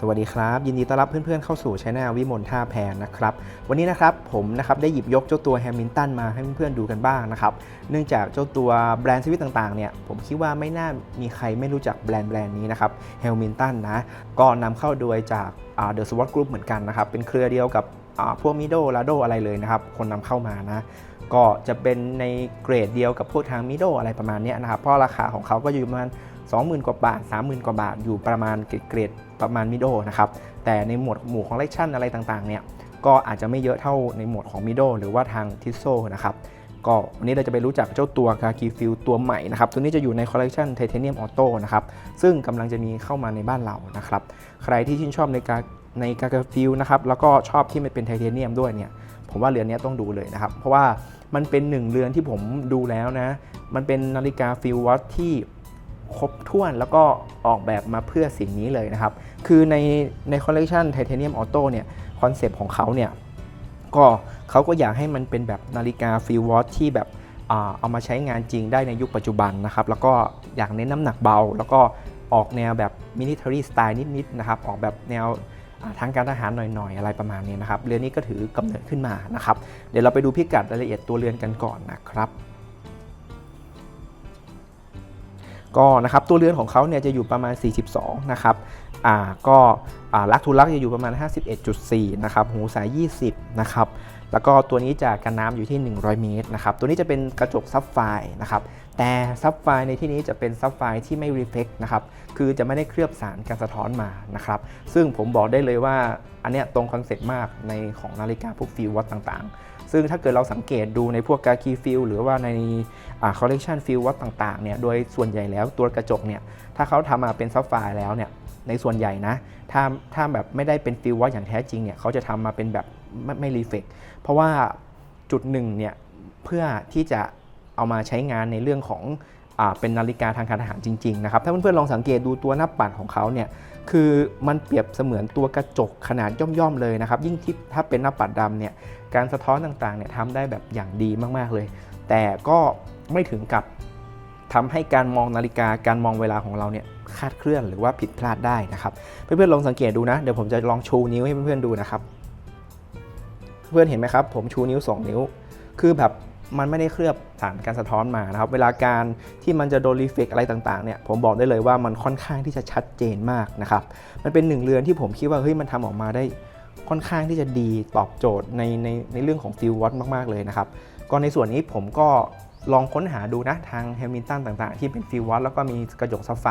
สวัสดีครับ ยินดีต้อนรับเพื่อนๆเข้าสู่ช anel วิมลท่าแพรนะครับ วันนี้นะครับผมนะครับได้หยิบยกเจ้าตัวแฮมิลตันมาให้เพื่อนๆดูกันบ้างนะครับ เนื่องจากเจ้าตัวแบรนด์สวิตต่างๆเนี่ยผมคิดว่าไม่น่ามีใครไม่รู้จักแบรนด์แบรนด์นี้นะครับแฮมิลตันนะก็นำเข้าโดยจากเดอะสวอตกรุ๊ปเหมือนกันนะครับเป็นเครือเดียวกับพวกมิโดลาโดอะไรเลยนะครับคนนำเข้ามานะก็จะเป็นในเกรดเดียวกับพวกทางมิโดอะไรประมาณนี้นะครับเพราะราคาของเขาก็อยู่ประมาณ 20,000 กว่าบาท 30,000 กว่าบาท อยู่ประมาณเกรดประมาณมิโดนะครับ แต่ในหมวดหมู่ของเลคชั่นอะไรต่างๆเนี่ย ก็อาจจะไม่เยอะเท่าในหมวดของมิโดหรือว่าทางทิโซนะครับ ก็วันนี้เราจะไปรู้จักเจ้าตัวกากีฟิลตัวใหม่นะครับ ตัวนี้จะอยู่ในคอลเลคชันไทเทเนียมออโต้นะครับ ซึ่งกำลังจะมีเข้ามาในบ้านเรานะครับ ใครที่ชื่นชอบในกาในกากาฟิลนะครับ แล้วก็ชอบที่มันเป็นไทเทเนียมด้วยเนี่ย ผมว่าเรือนนี้ต้องดูเลยนะครับ เพราะว่ามันเป็นหนึ่งเรือนที่ผมดูแล้วนะ มันเป็นนาฬิกาฟิลวัตที่ ครบถ้วนแล้วก็ออกแบบมาเพื่อสิ่งนี้เลยนะครับ คือในในคอลเลกชันไทเทเนียมออโต้เนี่ยคอนเซปต์ของเขาเนี่ยก็เขาก็อยากให้มันเป็นแบบนาฬิกาฟิลวอตที่แบบเอามาใช้งานจริงได้ในยุคปัจจุบันนะครับ แล้วก็อยากเน้นน้ำหนักเบา แล้วก็ออกแนวแบบมินิ t a r y สไตล์นิดๆนะครับ ออกแบบแนวทางการทหารหน่อยๆ อะไรประมาณนี้นะครับ เรือนนี้ก็ถือกำเนิดขึ้นมานะครับ เดี๋ยวเราไปดูพิกัดรายละเอียดตัวเรือนกันก่อนนะครับ ก็นะครับตัวเรือนของเขาเนี่ยจะอยู่ประมาณ 42 นะครับอ่าก็อ่าลักทุลักจะอยู่ประมาณ 51.4 นะครับหูสาย 20 นะครับแล้วก็ตัวนี้จะกันน้ำอยู่ที่ 100 เมตรนะครับตัวนี้จะเป็นกระจกซับไฟนะครับ แต่ซับไฟร์ในที่นี้จะเป็นซับไฟร์ที่ไม่รีเฟกนะครับ คือจะไม่ได้เคลือบสารการสะท้อนมานะครับ ซึ่งผมบอกได้เลยว่าอันเนี้ยตรงคอนเซ็ปต์มากในของนาฬิกาพวกฟิลวัตต่างๆ ซึ่งถ้าเกิดเราสังเกตดูในพวกกาคีฟิลหรือว่าในคอลเลกชันฟิลวัตต่างๆ เนี่ย โดยส่วนใหญ่แล้วตัวกระจกเนี่ย ถ้าเขาทำมาเป็นซับไฟร์แล้วเนี่ย ในส่วนใหญ่นะ ถ้าถ้าแบบไม่ได้เป็นฟิลวัตอย่างแท้จริงเนี่ย เขาจะทำมาเป็นแบบไม่ไม่รีเฟกเพราะว่าจุดหนึ่งเนี่ย เพื่อที่จะ เอามาใช้งานในเรื่องของอเป็นนาฬิกาทางการทหารจริงๆนะครับถ้าเพื่อนๆลองสังเกตดูตัวหน้าปัดของเขาเนี่ยคือมันเปรียบเสมือนตัวกระจกขนาดย่อมๆเลยนะครับยิ่งที่ถ้าเป็นหน้าปัดดำเนี่ยการสะท้อนต่างๆเนี่ยทำได้แบบอย่างดีมากๆเลย แต่ก็ไม่ถึงกับทำให้การมองนาฬิกาการมองเวลาของเราเนี่ยคาดเคลื่อนหรือว่าผิดพลาดได้นะครับเพื่อนๆลองสังเกตดูนะเดี๋ยวผมจะลองชูนิ้วให้เพื่อนๆดูนะครับ เพื่อนเห็นไหมครับ ผมชูนิ้ว 2 นิ้ว คือแบบ มันไม่ได้เคลือบสารการสะท้อนมานะครับ เวลาการที่มันจะโดนรีเฟกอะไรต่างๆเนี่ยผมบอกได้เลยว่ามันค่อนข้างที่จะชัดเจนมากนะครับ มันเป็นหนึ่งเรือนที่ผมคิดว่าเฮ้ยมันทำออกมาได้ค่อนข้างที่จะดีตอบโจทย์ในในในเรื่องของฟิลวอตมากๆเลยนะครับก็ในส่วนนี้ผมก็ลองค้นหาดูนะทางแฮมิลตันต่างๆ ที่เป็นฟิลวอตแล้วก็มีกระจกซับไฟ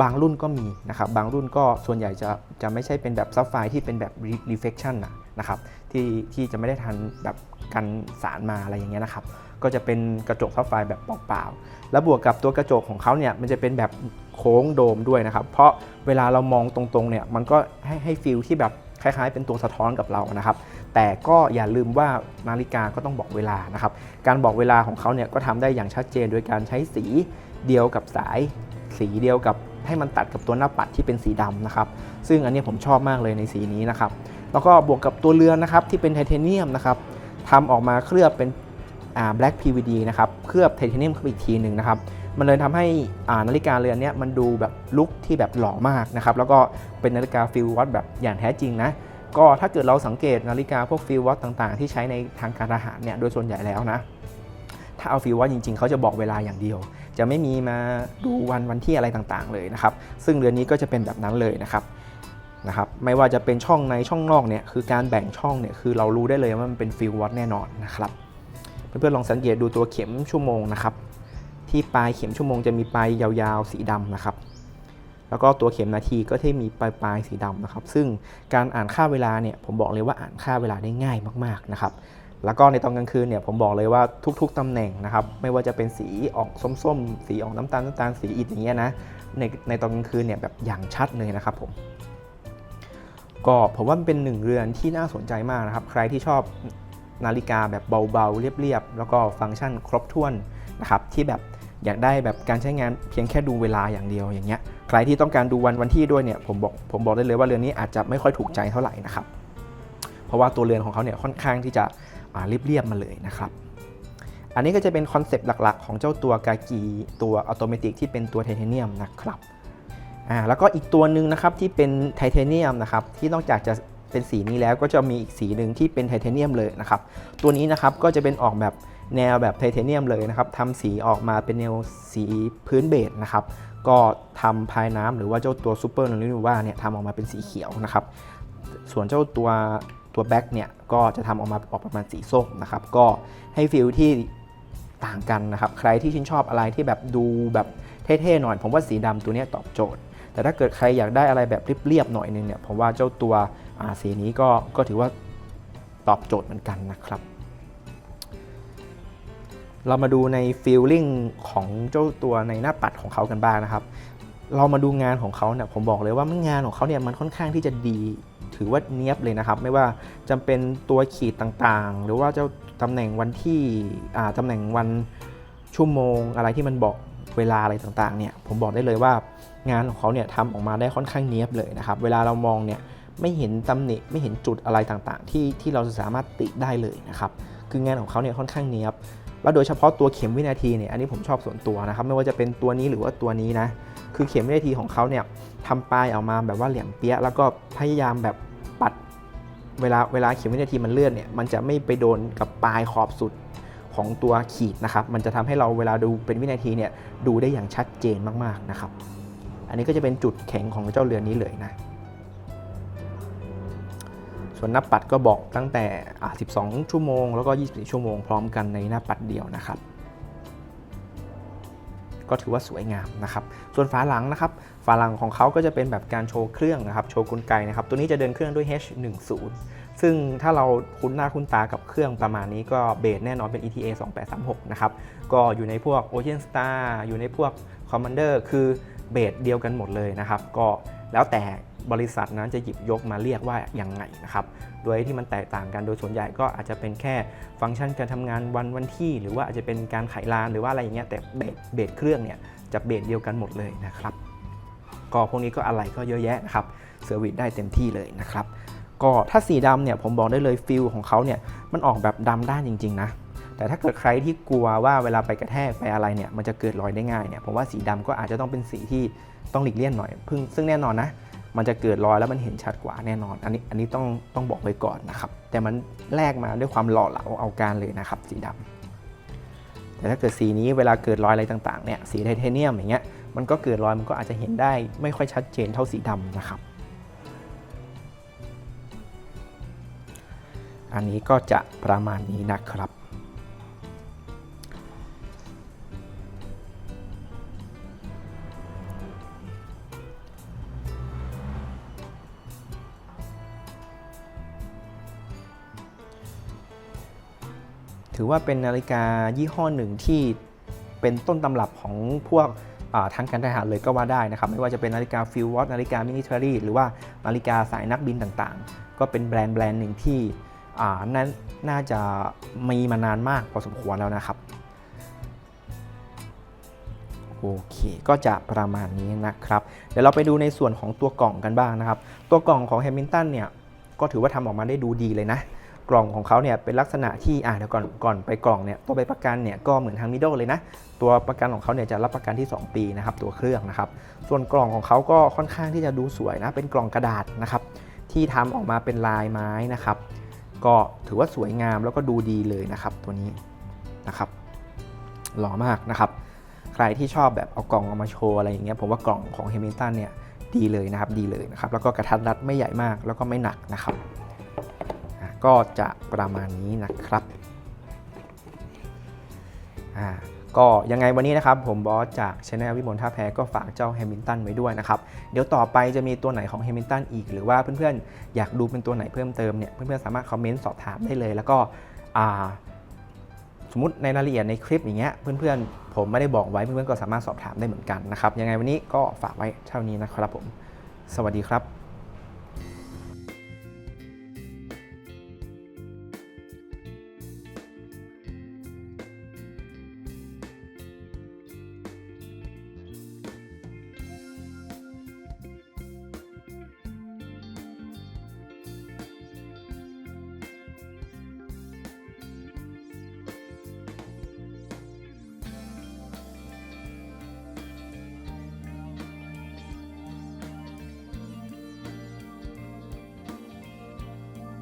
บางรุ่นก็มีนะครับบางรุ่นก็ส่วนใหญ่จะจะไม่ใช่เป็นแบบซับไฟที่เป็นแบบ reflection นะนะครับ ที่ที่จะไม่ได้ทันแบบกันสารมาอะไรอย่างเงี้ยนะครับ ก็จะเป็นกระจกซับไฟร์แบบเปล่าๆแล้วบวกกับตัวกระจกของเขาเนี่ยมันจะเป็นแบบโค้งโดมด้วยนะครับ เพราะเวลาเรามองตรงๆเนี่ยมันก็ให้ให้ฟิลที่แบบคล้ายๆ เป็นตัวสะท้อนกับเรานะครับ แต่ก็อย่าลืมว่านาฬิกาก็ต้องบอกเวลานะครับ การบอกเวลาของเขาเนี่ยก็ทำได้อย่างชัดเจน โดยการใช้สีเดียวกับสายสีเดียวกับให้มันตัดกับตัวหน้าปัดที่เป็นสีดำนะครับ ซึ่งอันนี้ผมชอบมากเลยในสีนี้นะครับ แล้วก็บวกกับตัวเรือนนะครับที่เป็นไทเทเนียมนะครับทำออกมาเคลือบเป็นอ่า black PVD นะครับเคลือบไทเทเนียมเข้าไปอีกทีหนึ่งนะครับมันเลยทำให้อ่านาฬิกาเรือนนี้มันดูแบบลุคที่แบบหล่อมากนะครับแล้วก็เป็นนาฬิกาฟิลวัตแบบอย่างแท้จริงนะก็ถ้าเกิดเราสังเกตนาฬิกาพวกฟิลวัตต่างๆ ที่ใช้ในทางการทหารเนี่ยโดยส่วนใหญ่แล้วนะถ้าเอาฟิลวัตจริงๆ เขาจะบอกเวลาอย่างเดียว จะไม่มีมาดูวันวันที่อะไรต่างๆเลยนะครับซึ่งเรือนนี้ก็จะเป็นแบบนั้นเลยนะครับ นะครับไม่ว่าจะเป็นช่องในช่องนอกเนี่ยคือการแบ่งช่องเนี่ยคือเรารู้ได้เลยว่ามันเป็นฟิลวัตแน่นอนนะครับเพื่อนๆลองสังเกตดูตัวเข็มชั่วโมงนะครับที่ปลายเข็มชั่วโมงจะมีปลายยาวๆสีดำนะครับ แล้วก็ตัวเข็มนาทีก็ที่มีปลายปลายสีดำนะครับ ซึ่งการอ่านค่าเวลาเนี่ยผมบอกเลยว่าอ่านค่าเวลาได้ง่ายมากๆนะครับแล้วก็ในตอนกลางคืนเนี่ยผมบอกเลยว่าทุกๆตำแหน่งนะครับไม่ว่าจะเป็นสีออกส้มๆ สีออกน้ำตาลน้ำตาลสีอิฐอย่างเงี้ยนะในในตอนกลางคืนเนี่ยแบบอย่างชัดเลยนะครับผม ก็ผมว่ามันเป็นหนึ่งเรือนที่น่าสนใจมากนะครับ ใครที่ชอบนาฬิกาแบบเบาๆ เรียบๆ แล้วก็ฟังก์ชันครบถ้วนนะครับที่แบบอยากได้แบบการใช้งานเพียงแค่ดูเวลาอย่างเดียวอย่างเงี้ยใครที่ต้องการดูวันวันที่ด้วยเนี่ยผมบอกผมบอกได้เลยว่าเรือนนี้อาจจะไม่ค่อยถูกใจเท่าไหร่นะครับ เพราะว่าตัวเรือนของเขาเนี่ยค่อนข้างที่จะอ่าเรียบๆมาเลยนะครับอันนี้ก็จะเป็นคอนเซปต์หลักๆ ของเจ้าตัวกากีตัวอัตโนมัติที่เป็นตัวไทเทเนียมนะครับ อ่าแล้วก็อีกตัวหนึ่งนะครับที่เป็นไทเทเนียมนะครับที่นอกจากจะเป็นสีนี้แล้วก็จะมีอีกสีหนึ่งที่เป็นไทเทเนียมเลยนะครับตัวนี้นะครับก็จะเป็นออกแบบแนวแบบไทเทเนียมเลยนะครับทำสีออกมาเป็นแนวสีพื้นเบจนะครับก็ทำพายน้ำหรือว่าเจ้าตัวซูเปอร์นลินว่าเนี่ยทำออกมาเป็นสีเขียวนะครับส่วนเจ้าตัวตัวแบ็กเนี่ยก็จะทำออกมาออกประมาณสีส้มนะครับก็ให้ฟิลที่ต่างกันนะครับใครที่ชื่นชอบอะไรที่แบบดูแบบเท่ๆหน่อย ผมว่าสีดำตัวนี้ตอบโจทย์ แต่ถ้าเกิดใครอยากได้อะไรแบบเรียบๆหน่อยนึงเนี่ยผมว่าเจ้าตัวอาสีนี้ก็ก็ถือว่าตอบโจทย์เหมือนกันนะครับ เรามาดูในฟีลลิ่งของเจ้าตัวในหน้าปัดของเขากันบ้างนะครับ เรามาดูงานของเขาเนี่ยผมบอกเลยว่ามันงานของเขาเนี่ยมันค่อนข้างที่จะดีถือว่าเนี้ยบเลยนะครับ ไม่ว่าจำเป็นตัวขีดต่างๆ หรือว่าเจ้าตำแหน่งวันที่อาตำแหน่งวันชั่วโมงอะไรที่มันบอก เวลาอะไรต่างๆเนี่ยผมบอกได้เลยว่างานของเขาเนี่ยทำออกมาได้ค่อนข้างเนียบเลยนะครับเวลาเรามองเนี่ยไม่เห็นตำหนิไม่เห็นจุดอะไรต่างๆ ที่ที่เราจะสามารถติได้เลยนะครับคืองานของเขาเนี่ยค่อนข้างเนียบแล้วโดยเฉพาะตัวเข็มวินาทีเนี่ยอันนี้ผมชอบส่วนตัวนะครับ ไม่ว่าจะเป็นตัวนี้หรือว่าตัวนี้นะคือเข็มวินาทีของเขาเนี่ยทำปลายออกมาแบบว่าเหลี่ยมเปี้ยแล้วก็พยายามแบบปัดเวลาเวลาเข็มวินาทีมันเลื่อนเนี่ยมันจะไม่ไปโดนกับปลายขอบสุด ของตัวขีดนะครับ มันจะทำให้เราเวลาดูเป็นวินาทีเนี่ยดูได้อย่างชัดเจนมากๆนะครับ อันนี้ก็จะเป็นจุดแข็งของเจ้าเรือนนี้เลยนะ ส่วนหน้าปัดก็บอกตั้งแต่ 12 ชั่วโมง แล้วก็ 24 ชั่วโมงพร้อมกันในหน้าปัดเดียวนะครับก็ถือว่าสวยงามนะครับ ส่วนฝาหลังนะครับ ฝาหลังของเขาก็จะเป็นแบบการโชว์เครื่องนะครับ โชว์กลไกนะครับ ตัวนี้จะเดินเครื่องด้วย H10 ซึ่งถ้าเราคุ้นหน้าคุ้นตากับเครื่องประมาณนี้ก็เบสแน่นอนเป็น ETA 2836 นะครับ ก็อยู่ในพวก Ocean Star อยู่ในพวก Commander คือเบสเดียวกันหมดเลยนะครับ ก็แล้วแต่บริษัทนั้นจะหยิบยกมาเรียกว่าอย่างไงนะครับ โดยที่มันแตกต่างกัน โดยส่วนใหญ่ก็อาจจะเป็นแค่ฟังก์ชันการทำงานวันวันที่ หรือว่าอาจจะเป็นการไขลานหรือว่าอะไรอย่างเงี้ย แต่เบสเบสเครื่องเนี่ยจะเบสเดียวกันหมดเลยนะครับ ก็พวกนี้ก็อะไรก็เยอะแยะนะครับ เซอร์วิสได้เต็มที่เลยนะครับ ก็ถ้าสีดำเนี่ยผมบอกได้เลยฟิลของเขาเนี่ยมันออกแบบดำด้านจริง ๆ นะ แต่ถ้าเกิดใครที่กลัวว่าเวลาไปกระแทกไปอะไรเนี่ยมันจะเกิดรอยได้ง่ายเนี่ยผมว่าสีดำก็อาจจะต้องเป็นสีที่ต้องหลีกเลี่ยงหน่อยพึ่งซึ่งแน่นอนนะมันจะเกิดรอยแล้วมันเห็นชัดกว่าแน่นอน อันนี้อันนี้ต้องต้องบอกไว้ก่อนนะครับ แต่มันแลกมาด้วยความหล่อเหลาเอาการเลยนะครับ สีดำแต่ถ้าเกิดสีนี้เวลาเกิดรอยอะไรต่างๆเนี่ยสีไทเทเนียมอย่างเงี้ยมันก็เกิดรอยมันก็อาจจะเห็นได้ไม่ค่อยชัดเจนเท่าสีดำนะครับ อันนี้ก็จะประมาณนี้นะครับ ถือว่าเป็นนาฬิกายี่ห้อหนึ่งที่เป็นต้นตำรับของพวกอ่าทางการทหารเลยก็ว่าได้นะครับ ไม่ว่าจะเป็นนาฬิกาฟิลวอตนาฬิกามินิเทอรี่หรือว่านาฬิกาสายนักบินต่างๆ ก็เป็นแบรนด์แบรนด์หนึ่งที่ นั้นน่าจะมีมานานมากพอสมควรแล้วนะครับ โอเค ก็จะประมาณนี้นะครับ เดี๋ยวเราไปดูในส่วนของตัวกล่องกันบ้างนะครับ ตัวกล่องของ Hamilton เนี่ยก็ถือว่าทำออกมาได้ดูดีเลยนะ กล่องของเขาเนี่ยเป็นลักษณะที่อ่าเดี๋ยวก่อนก่อนไปกล่องเนี่ยตัวใบประกันเนี่ยก็เหมือนทางมิดโดเลยนะ ตัวประกันของเขาเนี่ยจะรับประกันที่ 2 ปีนะครับตัวเครื่องนะครับ ส่วนกล่องของเขาก็ค่อนข้างที่จะดูสวยนะเป็นกล่องกระดาษนะครับที่ทำออกมาเป็นลายไม้นะครับ ก็ถือว่าสวยงามแล้วก็ดูดีเลยนะครับตัวนี้นะครับหล่อมากนะครับ ใครที่ชอบแบบเอากล่องเอามาโชว์อะไรอย่างเงี้ยผมว่ากล่องของเฮมิลตันเนี่ยดีเลยนะครับดีเลยนะครับ แล้วก็กระทัดรัดไม่ใหญ่มากแล้วก็ไม่หนักนะครับ ก็จะประมาณนี้นะครับอ่า ก็ยังไงวันนี้นะครับผมบอสจากช anel วิมลท่าแพก็ฝากเจ้าแฮมิลตันไว้ด้วยนะครับ เดี๋ยวต่อไปจะมีตัวไหนของแฮมิลตันอีก หรือว่าเพื่อนๆ อยากดูเป็นตัวไหนเพิ่มเติมเนี่ยเพื่อนๆสามารถคอมเมนต์สอบถามได้เลย แล้วก็สมมติในรายละเอียดในคลิปอย่างเงี้ยเพื่อนๆ ผมไม่ได้บอกไว้เพื่อนๆก็สามารถสอบถามได้เหมือนกันนะครับยังไงวันนี้ก็ฝากไว้เท่านี้นะครับผม สวัสดีครับ